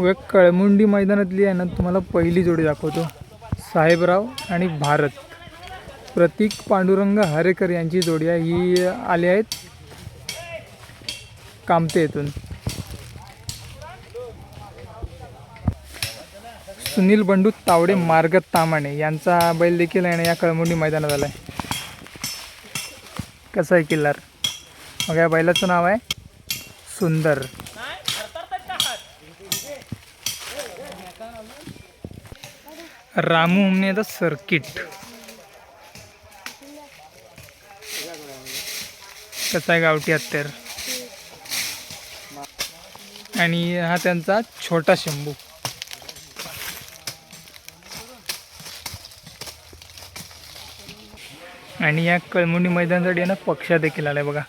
व कळमुंडी मैदानातली आहे ना तुम्हाला पहिली जोडी दाखवतो. साहेबराव आणि भारत. प्रतीक पांडुरंग हरेकर यांची जोडी आहे. ही आली आहेत कामते येथून. सुनील बंडू तावडे मार्ग तामाणे यांचा बैल देखील आहे ना या कळमुंडी मैदानात आला आहे कसं आहे किल्लार? मग या बैलाचं नाव आहे सुंदर. रामू द सर्किट कसा आहे गावठी हत्यार आणि हा त्यांचा छोटा शंभू. आणि या कळमुंडी मैदानासाठी आहे ना पक्षा देखील आलाय बघा.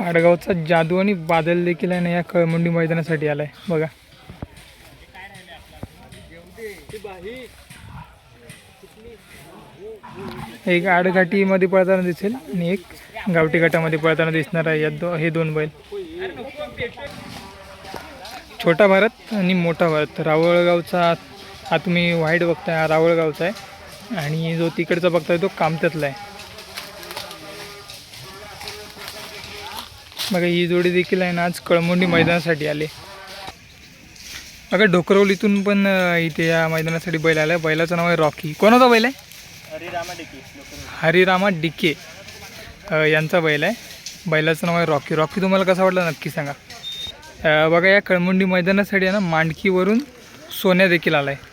आडगावचा जादू आणि बादल देखील आहे ना या कळमुंडी मैदानासाठी आलाय. बघा. एक आडघाटीमध्ये पळताना दिसेल आणि एक गावठी घाटामध्ये पळताना दिसणार आहे या दो हे दोन बैल. छोटा भारत आणि मोठा भारत. रावळगावचा हा तुम्ही व्हाईट बघताय हा रावळगावचा आहे. आणि जो तिकडचा बघताय तो कामत्यातला आहे. बघा ही जोडी देखील आहे ना आज कळमुंडी मैदानासाठी आले. बघा ढोकरवलीतून पण इथे या मैदानासाठी बैल आला बैलाचं नाव आहे रॉकी. कोणाचा बैल आहे? हरिरामा डिके यांचा बैल आहे. बैलाचं नाव आहे रॉकी. रॉकी तुम्हाला कसा वाटला? नक्की सांगा. बघा या कळमुंडी मैदानासाठी आहे ना मांडकीवरून सोन्या देखील आला आहे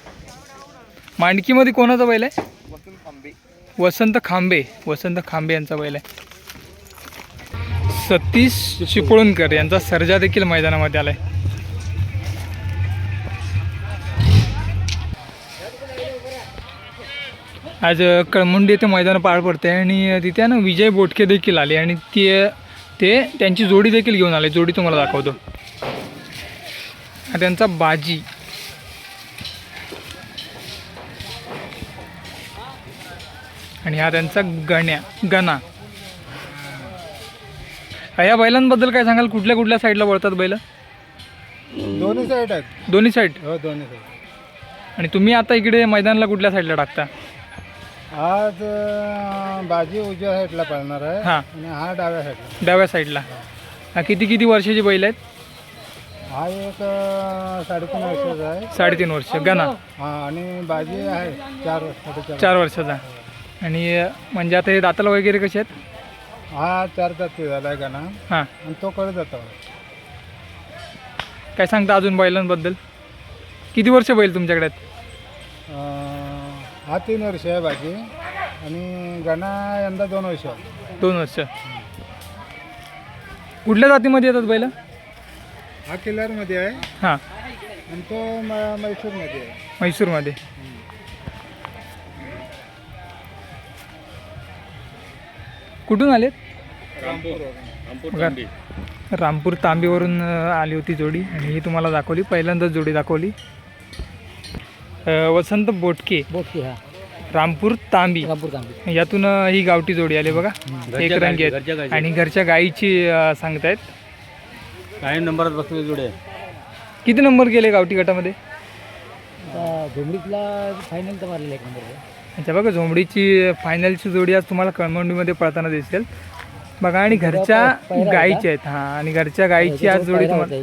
मांडकीमध्ये कोणाचा बैल आहे? वसंत खांबे. वसंत खांबे यांचा बैल आहे. सतीश चिपळूणकर यांचा सर्जा देखील मैदानामध्ये आला आहे आज कळमुंडी येथे मैदान पार पडते आणि तिथे ना विजय बोटके देखील आले आणि ते ते त्यांची जोडी देखील घेऊन आले. जोडी तुम्हाला दाखवतो. हा त्यांचा बाजी. आणि हा त्यांचा गण्या गणा. या बैलांबद्दल काय सांगाल? कुठल्या कुठल्या साईडला वळतात बैल? दोन्ही साईड आहेत. दोन्ही साईड हो दोन्ही साईड आणि तुम्ही आता इकडे मैदानाला कुठल्या साईडला टाकता? आज अं, बाजी उजव्या साईडला पळणार आहे हां. आणि हा डाव्या साईडला डाव्या साईडला हा किती किती वर्षाची बैल आहेत? हा एक अं, साडेतीन वर्षाचा आहे. साडेतीन वर्ष गणा हा आणि बाजी आहे चार साडेचार चार वर्षाचा. आणि अ, म्हणजे आता हे दाताला वगैरे कसे आहेत? हा चार तास झाला का ना? हां. आणि तो कळत जातो काय सांगता अजून बैलांबद्दल? किती वर्ष बैल तुमच्याकडे आहेत? अं, हा तीन वर्ष आहे बाजी आणि गणा यंदा दोन वर्ष. दोन वर्ष. कुठल्या जातीमध्ये येतात बैल? हा किल्लारमध्ये आहे. हां. आणि तो म- मैसूरमध्ये आहे. म्हैसूरमध्ये कुठून आलेत? बघा. रामपूर तांबीवरून आली होती जोडी आणि ही तुम्हाला दाखवली. पहिल्यांदाच जोडी दाखवली. अ, वसंत बोटके. बोटकी हा. रामपूर तांबी. रामपूर तांबी. यातून अ, ही गावठी जोडी आली बघा. एक रंगी आहेत. आणि घरच्या गाईची अ, सांगतायत. काही नंबरात बसलेले जोडे किती नंबर गेले गावठी गटामध्ये? झुमडीतला फायनल तर मारलेला एक नंबर अच्छा बघा झोंबडीची फायनलची जोडी आज तुम्हाला कळमंडीमध्ये पळताना दिसेल. बघा आणि घरच्या गाईची आहेत हां आणि घरच्या गाईची आज जोडी तुम्हाला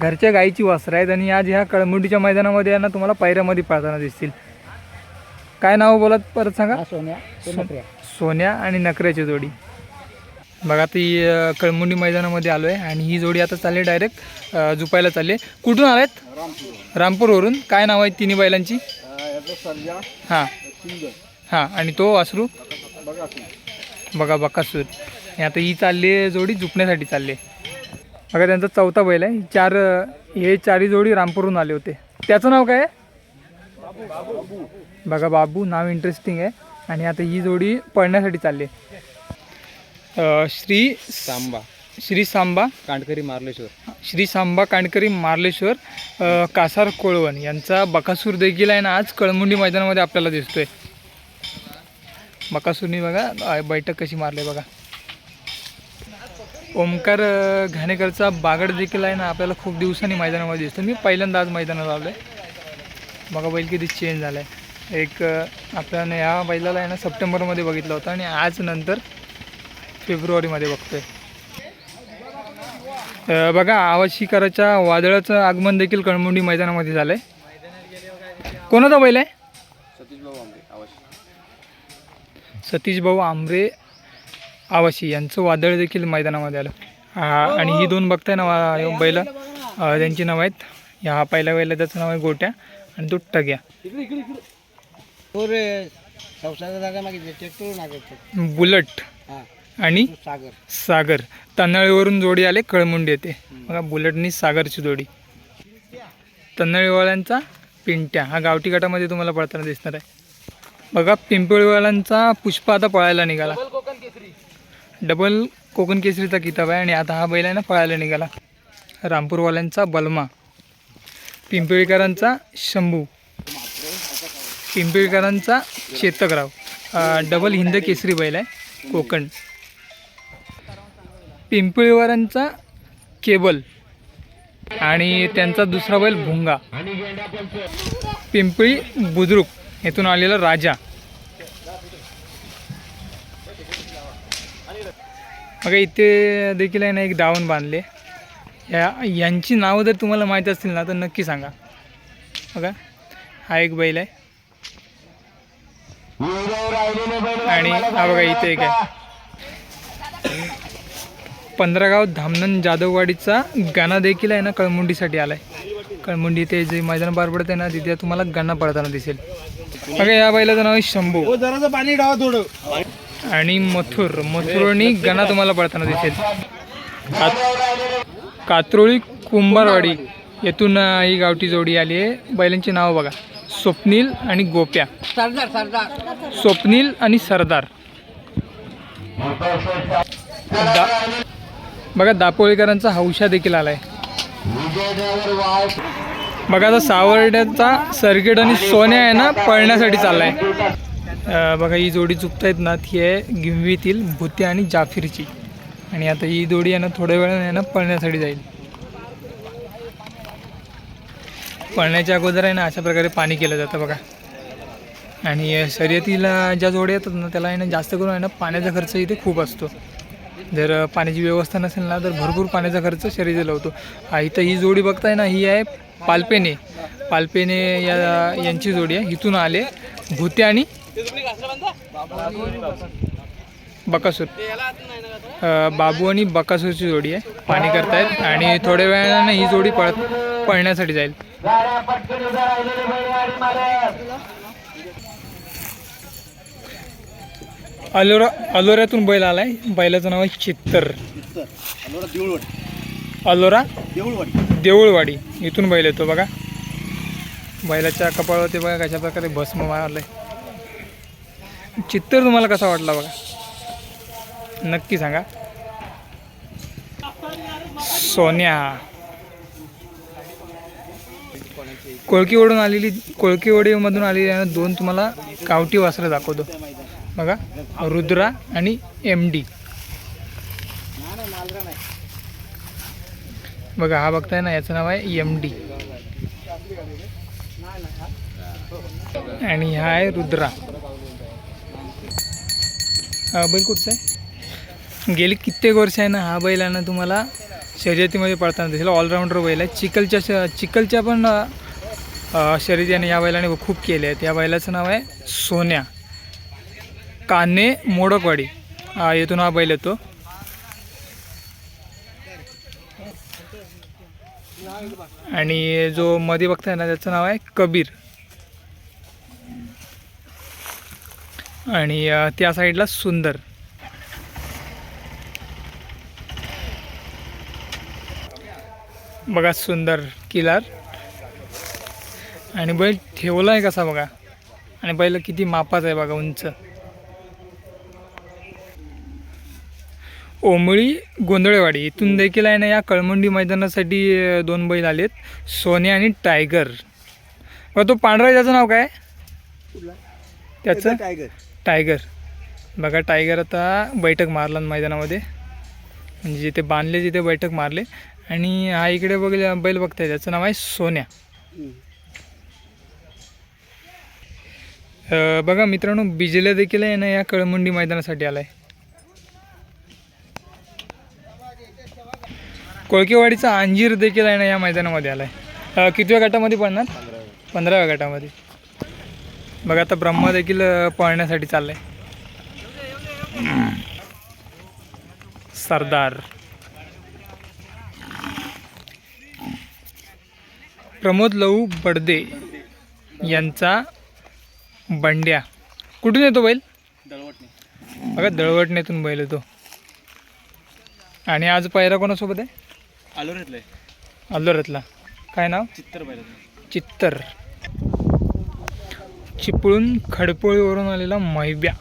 घरच्या गाईची वस्त्र आहेत आणि आज ह्या कळमुंडीच्या मैदानामध्ये आहे ना तुम्हाला पायऱ्यामध्ये पळताना दिसतील. काय नाव बोलत परत सांगा? सोन्या. सोन्या आणि नकऱ्याची जोडी. बघा ती कळमुंडी मैदानामध्ये आलो आहे आणि ही जोडी आता चालली डायरेक्ट झुपायला चालली आहे. कुठून आलेत रामपूरवरून. काय नाव आहे तिन्ही बैलांची? हां. हां आणि तो वासरू बघा बकासूर. आणि आता ही चालली आहे जोडी झुपण्यासाठी चालली आहे. बघा त्यांचा चौथा बैल आहे. चार हे चारही जोडी रामपूरहून आले होते. त्याचं नाव काय आहे? बघा बाबू. नाव इंटरेस्टिंग आहे. आणि आता ही जोडी पळण्यासाठी चालली आहे. अ, श्री सांबा. श्री सांबा. कांडकरी मार्लेश्वर. श्री सांबा कांडकरी मार्लेश्वर अ, कासार कोळवण यांचा बकासूर देखील आहे ना आज कळमुंडी मैदानामध्ये आपल्याला दिसतोय. बकासूरनी बघा अ, बैठक कशी मारली बघा. ओमकार अ, घाणेकरचा बागड देखील आहे ना आपल्याला खूप दिवसांनी मैदानामध्ये दिसतो मी पहिल्यांदा आज मैदानात आलो आहे बघा बैल किती चेंज झाला आहे एक अ, आपल्याला या बैलाला आहे ना सप्टेंबरमध्ये बघितलं होतं आणि आज नंतर फेब्रुवारीमध्ये बघतोय. बघा आवाज शिकाराच्या वादळाचं आगमन देखील कळमुंडी मैदानामध्ये झालं आहे कोणाचा बैल आहे सतीश भाऊ आंबरे आवाशी यांचं वादळ देखील मैदानामध्ये आलं. हा आणि ही दोन बघताय ना बैल. त्यांची नाव आहेत. ह्या पहिल्या बैला त्याचं नाव आहे गोट्या आणि तो टग्या. मागितले बुलट. हां. आणि सागर. सागर. तन्नाळीवरून जोडी आले कळमुंडी येते. बघा बुलटनी सागरची जोडी. तन्नाळीवाल्यांचा पिंट्या. हा गावठी गटामध्ये तुम्हाला पळताना दिसणार आहे. बघा पिंपळीवाल्यांचा पुष्पा आता पळायला निघाला. डबल कोकण केसरीचा किताब आहे आणि आता हा बैल आहे ना पळायला निघाला. रामपूरवाल्यांचा बलमा. पिंपळीकरांचा शंभू. पिंपळीकरांचा चेतकराव. डबल हिंद केसरी बैल आहे कोकण. पिंपळीवरांचा केबल आणि त्यांचा दुसरा बैल भुंगा. पिंपळी बुद्रुक येथून आलेला राजा. मग इथे देखील आहे ना एक दावण बांधले. या यांची नावं जर तुम्हाला माहीत असतील ना तर नक्की सांगा. बघा हा एक बैल आहे. आणि हा बघा इथे एक आहे. पंधरागाव धामनन जाधववाडीचा गाणा देखील आहे ना कळमुंडीसाठी आलाय. कळमुंडी ते जे मैदान पार पडते ना तिथे तुम्हाला गाणं पडताना दिसेल. बघा या बैलाचं नाव आहे शंभू. पाणी डावा थोडं. आणि मथुर मथुरनी गणा तुम्हाला पडताना दिसेल. कात- कात्रोळी कुंभारवाडी येथून ही गावठी जोडी आली आहे. बैलांची नावं बघा. स्वप्नील आणि गोप्या. सरदार सरदार स्वप्नील आणि सरदार. बघा दापोळीकरांचा हौशा देखील आलाय. बघा आता सावर्ड्याचा सर्किट आणि सोन्या आहे ना पळण्यासाठी चाललाय. आहे बघा ही जोडी चुकतायत ना ती आहे गिंवीतील भुते आणि जाफीरची. आणि आता ही जोडी आहे ना थोड्या वेळाने आहे ना पळण्यासाठी जाईल. पळण्याच्या अगोदर आहे ना अशा प्रकारे पाणी केलं जातं बघा. आणि शर्यतीला ज्या जोड्या येतात ना त्याला आहे ना जास्त करून आहे ना पाण्याचा खर्च इथे खूप असतो. जर पाण्याची व्यवस्था नसेल ना तर भरपूर पाण्याचा खर्च शरीराला होतो. इथं ही जोडी बघताय ना ही आहे पालपेने. पालपेने या यांची जोडी आहे. इथून आले भूते आणि बकासूर. बाबू आणि बकासूरची जोडी आहे. पाणी करतायत आणि थोड्या वेळानं ही जोडी पळ पळण्यासाठी जाईल. अलोरा अलोऱ्यातून बैल आलाय. बैलाचं नाव आहे चित्तर. अलोरा देऊळवाडी. इथून बैल येतो बघा. बैलाच्या कपाळावरती बघा कशा प्रकारे भस्म मारलंय. चित्तर तुम्हाला कसा वाटला बघा? नक्की सांगा. सोन्या. कोळकीवडून आलेली कोळकीवडीमधून आलेली आहे दोन तुम्हाला गावठी वासरं दाखवतो. बघा रुद्रा आणि एम डी बघा हा बघताय ना याचं नाव आहे एम डी आणि हा आहे रुद्रा. हा बैल कुठचा आहे? गेली कित्येक वर्ष आहे ना हा बैल आहे ना तुम्हाला शर्यतीमध्ये पडताना दिसेल. ऑलराऊंडर बैल आहे. चिखलच्या श चिखलच्या पण शर्यतीने शर्यती आणि या बैलाने खूप केल्या आहेत. या बैलाचं नाव आहे सोन्या. काने मोडकवाडी. हा येथून हा बैल येतो. आणि जो मध्ये बघताय ना त्याचं नाव आहे कबीर. आणि त्या साईडला सुंदर. बघा सुंदर किलार. आणि बैल ठेवला आहे कसा बघा? आणि बैल किती मापाचा आहे बघा उंच. ओमळी गोंधळेवाडी इथून देखील आहे ना या कळमंडी मैदानासाठी दोन बैल आलेत. सोन्या आणि टायगर. बघा तो पांढरा आहे, त्याचं नाव काय? त्याचं? टायगर. टायगर. बघा टायगर आता बैठक मारला मैदानामध्ये. म्हणजे जिथे बांधले तिथे बैठक मारले. आणि हा इकडे बघ बैल बघताय त्याचं नाव आहे सोन्या. बघा मित्रांनो बिजल्या देखील आहे ना या कळमुंडी मैदानासाठी आलाय. कोळकेवाडीचा अंजीर देखील आहे ना या मैदानामध्ये आलाय. अं, कितव्या गटामध्ये पडणार? पंधराव्या गटामध्ये. बघा आता ब्रह्मा देखील पळण्यासाठी चाललाय. सरदार. प्रमोद लहू बडदे यांचा बंड्या. कुठून येतो बैल? बघा दळवटण्यातून बैल येतो. आणि आज पायरा कोणासोबत आहे? आलो घेतलंय अल्लोरातला काय नाव? चित्तर चित्तर. चिपळूण खडपोळीवरून आलेला मैब्या.